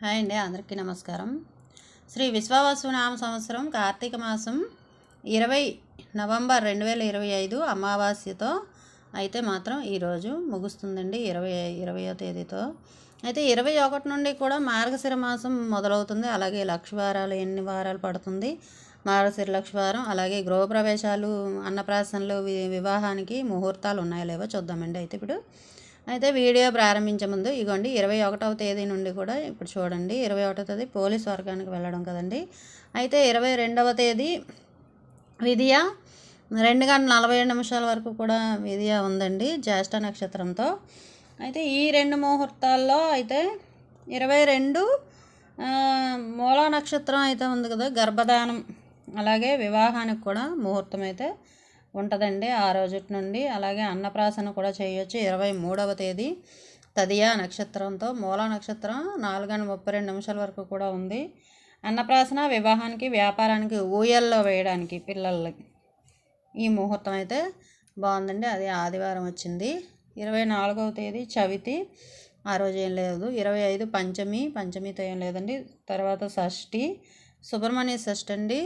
Hi అండి అందరికీ నమస్కారం. శ్రీ విశ్వావసు నామ సంవత్సరం కార్తీక మాసం ఇరవై నవంబర్ రెండు వేల ఇరవై ఐదు అమావాస్యతో అయితే మాత్రం ఈరోజు ముగుస్తుందండి ఇరవై ఇరవయో తేదీతో. అయితే ఇరవై ఒకటి నుండి కూడా మార్గశిర మాసం మొదలవుతుంది అలాగే లక్ష వారాలు ఎన్ని వారాలు పడుతుంది? మార్గశిర లక్షవారం అలాగే గృహప్రవేశాలు అన్నప్రాసనలు వివాహానికి ముహూర్తాలు ఉన్నాయో లేవో చూద్దామండి. అయితే ఇప్పుడు అయితే వీడియో ప్రారంభించే ముందు ఇగోండి ఇరవై ఒకటవ తేదీ నుండి కూడా ఇప్పుడు చూడండి ఇరవై ఒకటవ తేదీ పోలీస్ వర్గానికి వెళ్ళడం కదండి. అయితే ఇరవై రెండవ తేదీ విధియ రెండు గంటల నలభై ఏడు నిమిషాల వరకు కూడా విధియ ఉందండి జ్యేష్ఠ నక్షత్రంతో. అయితే ఈ రెండు ముహూర్తాల్లో అయితే ఇరవై రెండు మూలా నక్షత్రం అయితే ఉంది కదా గర్భధానం అలాగే వివాహానికి కూడా ముహూర్తం అయితే ఉంటుందండి ఆ రోజు నుండి. అలాగే అన్నప్రాసన కూడా చేయొచ్చు. ఇరవై మూడవ తేదీ తదియా నక్షత్రంతో మూల నక్షత్రం నాలుగు గంటల ముప్పై రెండు నిమిషాల వరకు కూడా ఉంది. అన్నప్రాసన వివాహానికి వ్యాపారానికి ఊయల్లో వేయడానికి పిల్లలకి ఈ ముహూర్తం అయితే బాగుందండి. అది ఆదివారం వచ్చింది. ఇరవై నాలుగవ తేదీ చవితి. ఆ రోజు ఏం లేదు. ఇరవై ఐదు పంచమి. పంచమితో ఏం లేదండి. తర్వాత షష్ఠి. సుబ్రహ్మణ్య షష్ఠి అండి.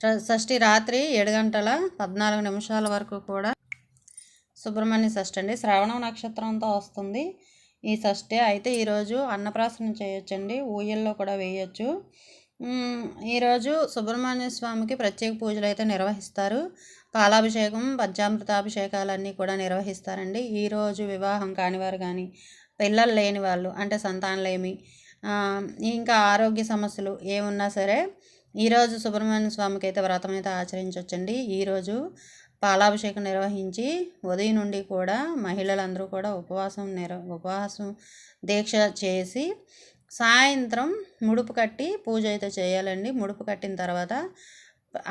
షష్ఠి రాత్రి ఏడు గంటల పద్నాలుగు నిమిషాల వరకు కూడా సుబ్రహ్మణ్య షష్ఠి అండి. శ్రావణం నక్షత్రంతో వస్తుంది. ఈ షష్ఠి అయితే ఈరోజు అన్నప్రాసనం చేయొచ్చండి. ఊయల్లో కూడా వేయచ్చు. ఈరోజు సుబ్రహ్మణ్య స్వామికి ప్రత్యేక పూజలు అయితే నిర్వహిస్తారు. పాలాభిషేకం పద్యామృతాభిషేకాలన్నీ కూడా నిర్వహిస్తారండి. ఈరోజు వివాహం కానివారు కానీ పిల్లలు లేని వాళ్ళు అంటే సంతానలేమి ఇంకా ఆరోగ్య సమస్యలు ఏమున్నా సరే ఈరోజు సుబ్రహ్మణ్య స్వామికి అయితే వ్రతం అయితే ఆచరించవచ్చండి ఈరోజు పాలాభిషేకం నిర్వహించి ఉదయం నుండి కూడా మహిళలందరూ కూడా ఉపవాసం నిర ఉపవాసం దీక్ష చేసి సాయంత్రం ముడుపు కట్టి పూజ అయితే చేయాలండి. ముడుపు కట్టిన తర్వాత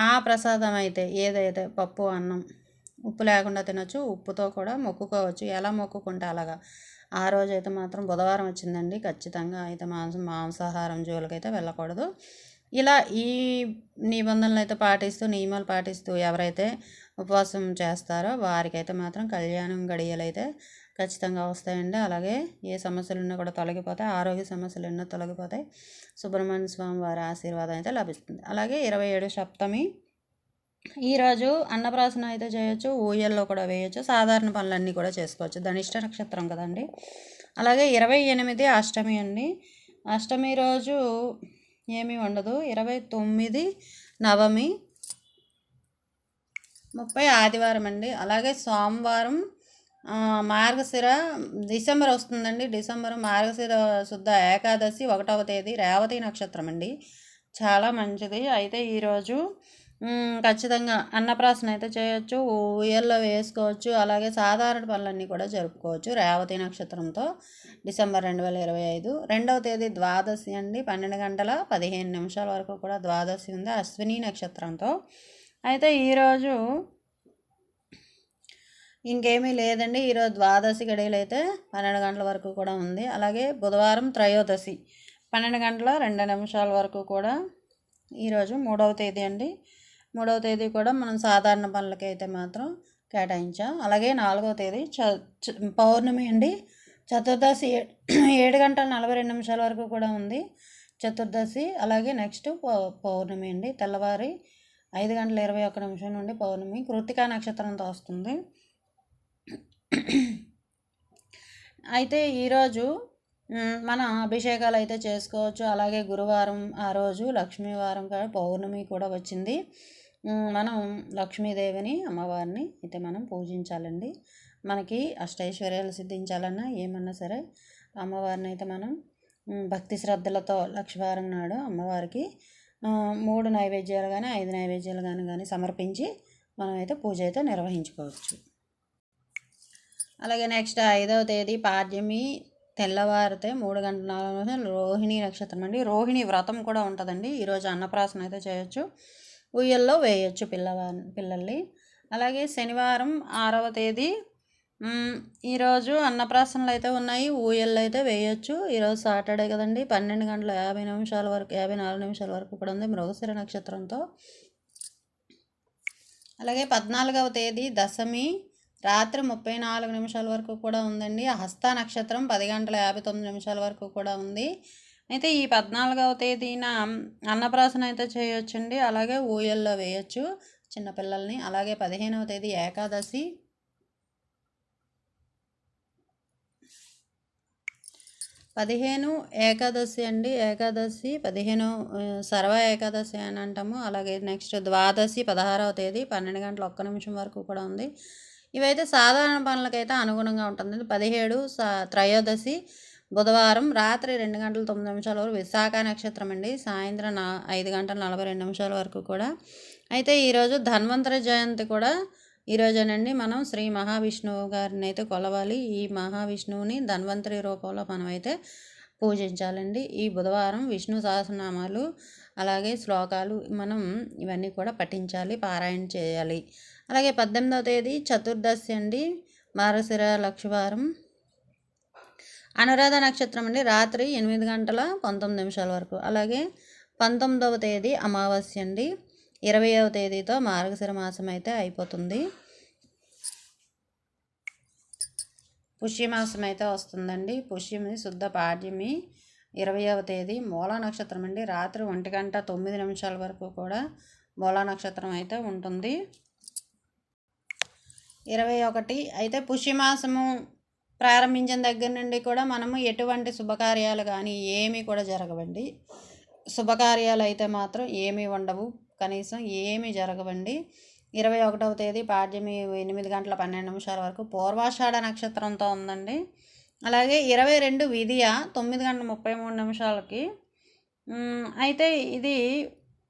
ఆ ప్రసాదం అయితే ఏదైతే పప్పు అన్నం ఉప్పు లేకుండా తినొచ్చు ఉప్పుతో కూడా మొక్కుకోవచ్చు. ఎలా మొక్కుకుంటే అలాగా. ఆ రోజు అయితే మాత్రం బుధవారం వచ్చిందండి. ఖచ్చితంగా అయితే మాంసం మాంసాహారం జోలికైతే వెళ్ళకూడదు. ఇలా ఈ నిబంధనలు అయితే పాటిస్తూ నియమాలు పాటిస్తూ ఎవరైతే ఉపవాసం చేస్తారో వారికైతే మాత్రం కళ్యాణం గడియలు అయితే ఖచ్చితంగా వస్తాయండి. అలాగే ఏ సమస్యలు ఉన్నా కూడా తొలగిపోతాయి ఆరోగ్య సమస్యలు ఎన్నో తొలగిపోతాయి. సుబ్రహ్మణ్య స్వామి వారి ఆశీర్వాదం అయితే లభిస్తుంది. అలాగే ఇరవై ఏడు సప్తమి ఈరోజు అన్నప్రాసన అయితే చేయొచ్చు ఊయల్లో కూడా వేయచ్చు సాధారణ పనులన్నీ కూడా చేసుకోవచ్చు. ధనిష్ట నక్షత్రం కదండి. అలాగే ఇరవై ఎనిమిది అష్టమి అండి. అష్టమి రోజు ఏమీ ఉండదు. ఇరవై తొమ్మిది నవమి. ముప్పై ఆదివారం అండి. అలాగే సోమవారం మార్గశిర డిసెంబర్ వస్తుందండి. డిసెంబర్ మార్గశిర శుద్ధ ఏకాదశి ఒకటవ తేదీ రేవతి నక్షత్రం అండి. చాలా మంచిది. అయితే ఈరోజు ఖచ్చితంగా. అన్నప్రాసన అయితే చేయొచ్చు ఉయ్యల్లో వేసుకోవచ్చు అలాగే సాధారణ పనులన్నీ కూడా జరుపుకోవచ్చు రేవతి నక్షత్రంతో డిసెంబర్ రెండు వేల ఇరవై ఐదు. రెండవ తేదీ ద్వాదశి అండి పన్నెండు గంటల పదిహేను నిమిషాల వరకు కూడా ద్వాదశి ఉంది అశ్విని నక్షత్రంతో. అయితే ఈరోజు ఇంకేమీ లేదండి ఈరోజు ద్వాదశి గడియలు అయితే పన్నెండు గంటల వరకు కూడా ఉంది. అలాగే బుధవారం త్రయోదశి పన్నెండు గంటల రెండు నిమిషాల వరకు కూడా ఈరోజు మూడవ తేదీ అండి. మూడవ తేదీ కూడా మనం సాధారణ పనులకి అయితే మాత్రం కేటాయించాం. అలాగే నాలుగవ తేదీ చ పౌర్ణమి అండి. చతుర్దశి ఏడు గంటల నలభై రెండు నిమిషాల వరకు కూడా ఉంది. చతుర్దశి అలాగే నెక్స్ట్ పౌర్ణమి అండి. తెల్లవారి ఐదు గంటల ఇరవై ఒక్క నిమిషం నుండి పౌర్ణమి. కృతికా నక్షత్రంతో వస్తుంది అయితే ఈరోజు మన అభిషేకాలు అయితే చేసుకోవచ్చు. అలాగే గురువారం ఆ రోజు లక్ష్మీవారం పౌర్ణమి కూడా వచ్చింది. మనం లక్ష్మీదేవిని అమ్మవారిని అయితే మనం పూజించాలండి. మనకి అష్టైశ్వర్యాలు సిద్ధించాలన్నా ఏమన్నా సరే అమ్మవారిని అయితే మనం భక్తి శ్రద్ధలతో లక్ష్మీవారం నాడు అమ్మవారికి మూడు నైవేద్యాలు కానీ ఐదు నైవేద్యాలు కానీ కానీ సమర్పించి మనమైతే పూజ అయితే నిర్వహించుకోవచ్చు. అలాగే నెక్స్ట్ ఐదవ తేదీ పాడ్యమి తెల్లవారితే మూడు గంటల నాలుగు రోహిణి నక్షత్రం అండి. రోహిణి వ్రతం కూడా ఉంటుందండి. ఈరోజు అన్నప్రాసన అయితే చేయొచ్చు. ఉయ్యల్లో వేయచ్చు పిల్లవా పిల్లల్ని. అలాగే శనివారం ఆరవ తేదీ ఈరోజు అన్నప్రాసనలు అయితే ఉన్నాయి. ఊయల్లో అయితే వేయచ్చు. ఈరోజు సాటర్డే కదండి. పన్నెండు గంటల యాభై నిమిషాల వరకు యాభై నాలుగు నిమిషాల వరకు కూడా ఉంది మృగశిర నక్షత్రంతో. అలాగే పద్నాలుగవ తేదీ దశమి రాత్రి ముప్పై నాలుగు నిమిషాల వరకు కూడా ఉందండి. హస్త నక్షత్రం పది గంటల యాభై తొమ్మిది నిమిషాల వరకు కూడా ఉంది. అయితే ఈ పద్నాలుగవ తేదీన అన్నప్రాసన అయితే చేయొచ్చండి. అలాగే ఊయల్లో వేయచ్చు చిన్నపిల్లల్ని అలాగే పదిహేనవ తేదీ ఏకాదశి. పదిహేను ఏకాదశి అండి. ఏకాదశి పదిహేను సర్వ ఏకాదశి అని అంటాము. అలాగే నెక్స్ట్ ద్వాదశి పదహారవ తేదీ పన్నెండు గంటల ఒక్క నిమిషం వరకు కూడా ఉంది. ఇవైతే సాధారణ పనులకైతే అనుగుణంగా ఉంటుంది. పదిహేడు త్రయోదశి బుధవారం రాత్రి రెండు గంటల తొమ్మిది నిమిషాల వరకు విశాఖ నక్షత్రం అండి. సాయంత్రం నా ఐదు గంటల నలభై రెండు నిమిషాల వరకు కూడా. అయితే ఈరోజు ధన్వంతరి జయంతి కూడా ఈరోజునండి మనం శ్రీ మహావిష్ణువు గారిని అయితే కొలవాలి. ఈ మహావిష్ణువుని ధన్వంతరి రూపంలో మనమైతే పూజించాలండి. ఈ బుధవారం విష్ణు సహస్రనామాలు అలాగే శ్లోకాలు మనం ఇవన్నీ కూడా పఠించాలి పారాయణ చేయాలి. అలాగే పద్దెనిమిదవ తేదీ చతుర్దశి అండి. మారశిర లక్షవారం. అనురాధ నక్షత్రం అండి. రాత్రి ఎనిమిది గంటల పంతొమ్మిది నిమిషాల వరకు. అలాగే పంతొమ్మిదవ తేదీ అమావాస్య అండి. ఇరవైవ తేదీతో మార్గశిర మాసం అయితే అయిపోతుంది. పుష్యమాసం అయితే వస్తుందండి. పుష్యమి శుద్ధ పాడ్యమి ఇరవైవ తేదీ మూలా నక్షత్రం అండి. రాత్రి ఒంటి గంట తొమ్మిది నిమిషాల వరకు కూడా మూలా నక్షత్రం అయితే ఉంటుంది. ఇరవై ఒకటి. అయితే పుష్యమాసము ప్రారంభించిన దగ్గర నుండి కూడా మనము ఎటువంటి శుభకార్యాలు కానీ ఏమీ కూడా జరగవండి. శుభకార్యాలు అయితే మాత్రం ఏమీ ఉండవు. కనీసం ఏమీ జరగవండి. ఇరవై ఒకటవ తేదీ పాడ్యమి ఎనిమిది గంటల పన్నెండు నిమిషాల వరకు పూర్వాషాఢ నక్షత్రంతో ఉందండి. అలాగే ఇరవై రెండు విధియ తొమ్మిది గంటల ముప్పై మూడు నిమిషాలకి. అయితే ఇది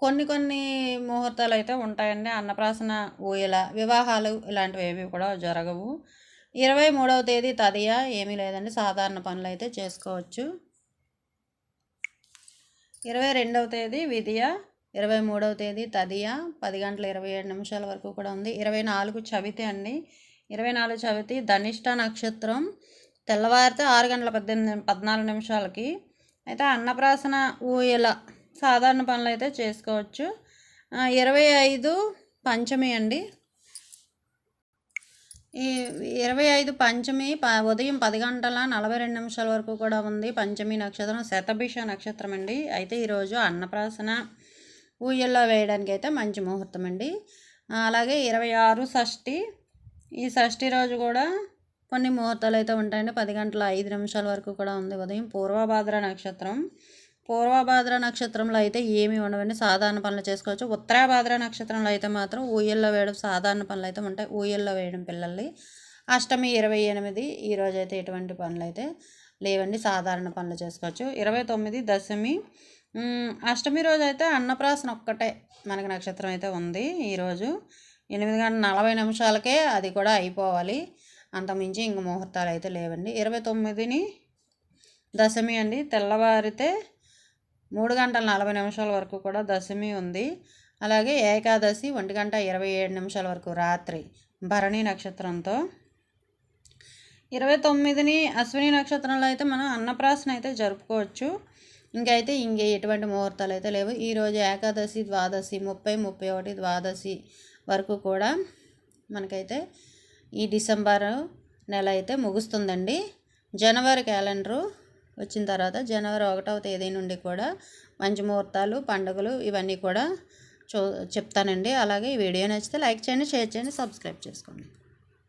కొన్ని కొన్ని ముహూర్తాలు అయితే ఉంటాయండి. అన్నప్రాసన ఊయల వివాహాలు ఇలాంటివి ఏవి కూడా జరగవు. ఇరవై మూడవ తేదీ తదియా. ఏమీ లేదండి. సాధారణ పనులు అయితే చేసుకోవచ్చు. ఇరవై రెండవ తేదీ విధియ. ఇరవై మూడవ తేదీ తదియ. పది గంటల ఇరవై ఏడు నిమిషాల వరకు కూడా ఉంది. ఇరవై నాలుగు చవితి అండి. ఇరవై నాలుగు చవితి ధనిష్ట నక్షత్రం. తెల్లవారితే ఆరు గంటల పద్దెనిమిది పద్నాలుగు నిమిషాలకి. అయితే అన్నప్రాసన ఊయల సాధారణ పనులు అయితే చేసుకోవచ్చు ఇరవై ఐదు పంచమి అండి. ఇరవై ఐదు పంచమి ప ఉదయం పది గంటల నలభై రెండు నిమిషాల వరకు కూడా ఉంది పంచమి నక్షత్రం శతభిష నక్షత్రం అండి. అయితే ఈరోజు అన్నప్రాసన ఊయల్లో వేయడానికి అయితే మంచి ముహూర్తం అండి. అలాగే ఇరవై ఆరు షష్ఠి ఈ షష్ఠి రోజు కూడా కొన్ని ముహూర్తాలు అయితే ఉంటాయండి. పది గంటల ఐదు నిమిషాల వరకు కూడా ఉంది ఉదయం పూర్వభాద్ర నక్షత్రం. పూర్వభాద్ర నక్షత్రంలో అయితే ఏమి ఉండవండి. సాధారణ పనులు చేసుకోవచ్చు. ఉత్తరాభాద్ర నక్షత్రంలో అయితే మాత్రం ఊయల్లో వేయడం సాధారణ పనులు అయితే ఉంటాయి. ఊయల్లో వేయడం పిల్లల్ని. అష్టమి ఇరవై ఎనిమిది ఈరోజు అయితే ఎటువంటి పనులు అయితే లేవండి. సాధారణ పనులు చేసుకోవచ్చు. ఇరవై తొమ్మిది దశమి. అష్టమి రోజు అయితే అన్నప్రాసన ఒక్కటే మనకి నక్షత్రం అయితే ఉంది. ఈరోజు ఎనిమిది గంటల నలభై నిమిషాలకే అది కూడా అయిపోవాలి. అంతమించి ఇంక ముహూర్తాలు అయితే లేవండి. ఇరవై తొమ్మిదిని దశమి అండి. తెల్లవారితే మూడు గంటల నలభై నిమిషాల వరకు కూడా దశమి ఉంది. అలాగే ఏకాదశి ఒంటి గంట ఇరవై ఏడు నిమిషాల వరకు రాత్రి భరణి నక్షత్రంతో. ఇరవై తొమ్మిదిని అశ్విని నక్షత్రంలో అయితే మనం అన్నప్రాసన అయితే జరుపుకోవచ్చు. ఇంకైతే ఇంకే ఎటువంటి ముహూర్తాలు అయితే లేవు. ఈరోజు ఏకాదశి ద్వాదశి ముప్పై ముప్పై ఒకటి ద్వాదశి వరకు కూడా మనకైతే ఈ డిసెంబర్ నెల అయితే ముగుస్తుందండి. జనవరి క్యాలెండరు వచ్చిన తర్వాత జనవరి ఒకటవ తేదీ నుండి కూడా మంచి ముహూర్తాలు పండుగలు ఇవన్నీ కూడా చూ చెప్తానండి. అలాగే ఈ వీడియో నచ్చితే లైక్ చేయండి షేర్ చేయండి సబ్స్క్రైబ్ చేసుకోండి.